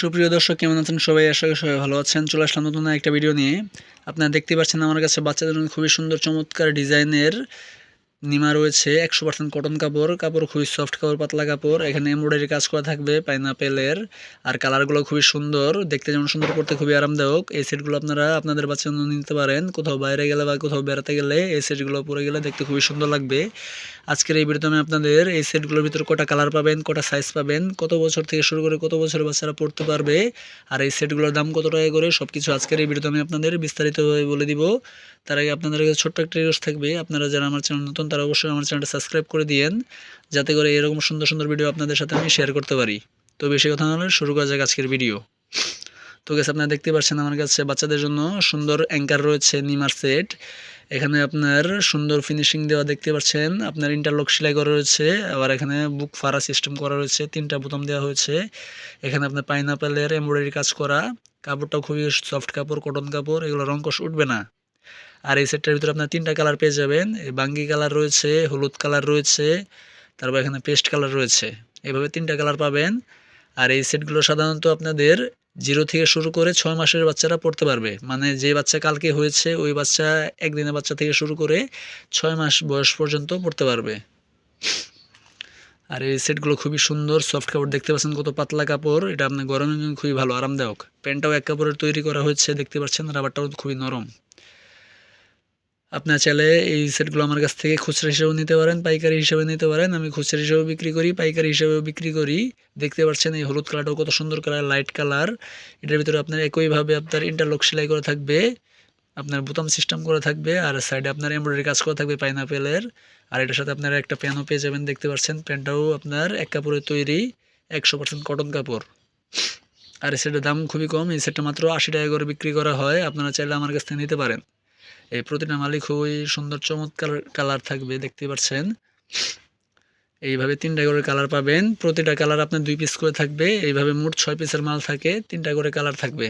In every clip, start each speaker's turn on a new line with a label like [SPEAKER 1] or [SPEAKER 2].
[SPEAKER 1] সুপ্রিয় দর্শক, কেমন আছেন সবাই? আশা করি সবাই ভালো আছেন। চলে আসলাম নতুন একটা ভিডিও নিয়ে। আপনারা দেখতে পাচ্ছেন, আমার কাছে বাচ্চাদের জন্য খুবই সুন্দর, চমৎকার ডিজাইনের নিমা রয়েছে, একশো পার্সেন্ট কটন কাপড় কাপড় খুবই সফট কাপড়, পাতলা কাপড়। এখানে এমব্রয়ডারি কাজ করা থাকবে পাইনাপেলের আর কালারগুলো খুবই সুন্দর, দেখতে যেমন সুন্দর করতে খুবই আরামদায়ক। এই সেটগুলো আপনারা আপনাদের বাচ্চার নিতে পারেন। কোথাও বাইরে গেলে বা কোথাও বেড়াতে গেলে এই সেটগুলো পরে গেলে দেখতে খুবই সুন্দর লাগবে। আজকের এই ভিডিওতে আমি আপনাদের এই সেটগুলোর ভিতরে কটা কালার পাবেন, কটা সাইজ পাবেন, কত বছর থেকে শুরু করে কত বছরের বাচ্চারা পড়তে পারবে, আর এই সেটগুলোর দাম কত টাকা করে সব কিছু আজকের এই ভিডিওতে আমি আপনাদের বিস্তারিতভাবে বলে দিব। তার আগে আপনাদের কাছে ছোট্ট একটা রিকোয়েস্ট থাকবে। আপনারা যারা আমার চ্যানেল নতুন তারা অবশ্যই আমার চ্যানেলটা সাবস্ক্রাইব করে দিয়েন, যাতে করে এরকম সুন্দর সুন্দর ভিডিও আপনাদের সাথে আমি শেয়ার করতে পারি। তো বেশি কথা না হলে শুরু করা যাক আজকের ভিডিও তো গেছে আপনারা দেখতে পাচ্ছেন আমার কাছে বাচ্চাদের জন্য সুন্দর অ্যাঙ্কার রয়েছে নিমার সেট এখানে আপনার সুন্দর ফিনিশিং দেওয়া দেখতে পাচ্ছেন। আপনার ইন্টারলক সেলাই করা রয়েছে, আবার এখানে বুক ফাড়া সিস্টেম করা রয়েছে, তিনটা বোতাম দেওয়া হয়েছে। এখানে আপনার পাইনাপেলের এমব্রয়ডারি কাজ করা। কাপড়টাও খুবই সফট কাপড় কটন কাপড়, এগুলো রঙ্কশ উঠবে না। আর এই সেটটার ভিতরে আপনার তিনটা কালার পেয়ে যাবেন। বাঙ্গি কালার রয়েছে, হলুদ কালার রয়েছে, তারপর এখানে পেস্ট কালার রয়েছে। এভাবে তিনটা কালার পাবেন। আর এই সেটগুলো সাধারণত আপনাদের জিরো থেকে শুরু করে ছয় মাসের বাচ্চারা পড়তে পারবে। মানে যে বাচ্চা কালকে হয়েছে, ওই বাচ্চা একদিনের বাচ্চা থেকে শুরু করে ছয় মাস বয়স পর্যন্ত পড়তে পারবে। আর এই সেটগুলো খুবই সুন্দর, সফট কাপড় দেখতে পাচ্ছেন কত পাতলা কাপড়। এটা আপনার গরমের জন্য খুবই ভালো, আরামদায়ক। প্যান্টটাও এক কাপড়ের তৈরি করা হয়েছে, দেখতে পাচ্ছেন, রাবারটাও খুবই নরম। আপনার চাইলে এই সেটগুলো আমার কাছ থেকে খুচরা হিসেবেও নিতে পারেন, পাইকারি হিসেবে নিতে পারেন। আমি খুচরা হিসেবেও বিক্রি করি, পাইকারি হিসেবেও বিক্রি করি। দেখতে পাচ্ছেন এই হলুদ কালারটাও কত সুন্দর কালার, লাইট কালার। এটার ভিতরে আপনার একইভাবে আপনার ইন্টারলক সেলাই করা থাকবে, আপনার বোতাম সিস্টেম করা থাকবে, আর সাইডে আপনার এমব্রয়ডারি কাজ করা থাকবে পাইনাপেলের আর এটার সাথে আপনারা একটা প্যানও পেয়ে যাবেন, দেখতে পাচ্ছেন প্যান্টটাও আপনার এক কাপড়ের তৈরি, একশো পার্সেন্ট কটন কাপড়। আর এই সেটের দাম খুবই কম, এই সেটটা মাত্র আশি টাকা করে বিক্রি করা হয়, আপনারা চাইলে আমার কাছ থেকে নিতে পারেন। এই প্রতিটা মালই খুবই সুন্দর চমৎকার কালার থাকবে দেখতে পাচ্ছেন। এইভাবে তিনটা করে কালার পাবেন। প্রতিটা কালার আপনার দুই পিস করে থাকবে। এইভাবে মোট ছয় পিসের মাল থাকে, তিনটা করে কালার থাকবে।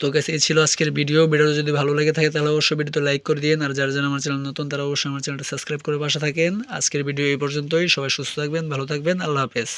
[SPEAKER 1] তো কাছে এই ছিল আজকের ভিডিও ভিডিওটা যদি ভালো লেগে থাকে, তাহলে অবশ্যই ভিডিওতে লাইক করে দিন আর যারা যারা আমার চ্যানেল নতুন, তারা অবশ্যই আমার চ্যানেলটা সাবস্ক্রাইব করে পাশে থাকেন। আজকের ভিডিও এই পর্যন্তই। সবাই সুস্থ থাকবেন, ভালো থাকবেন। আল্লাহ হাফেজ।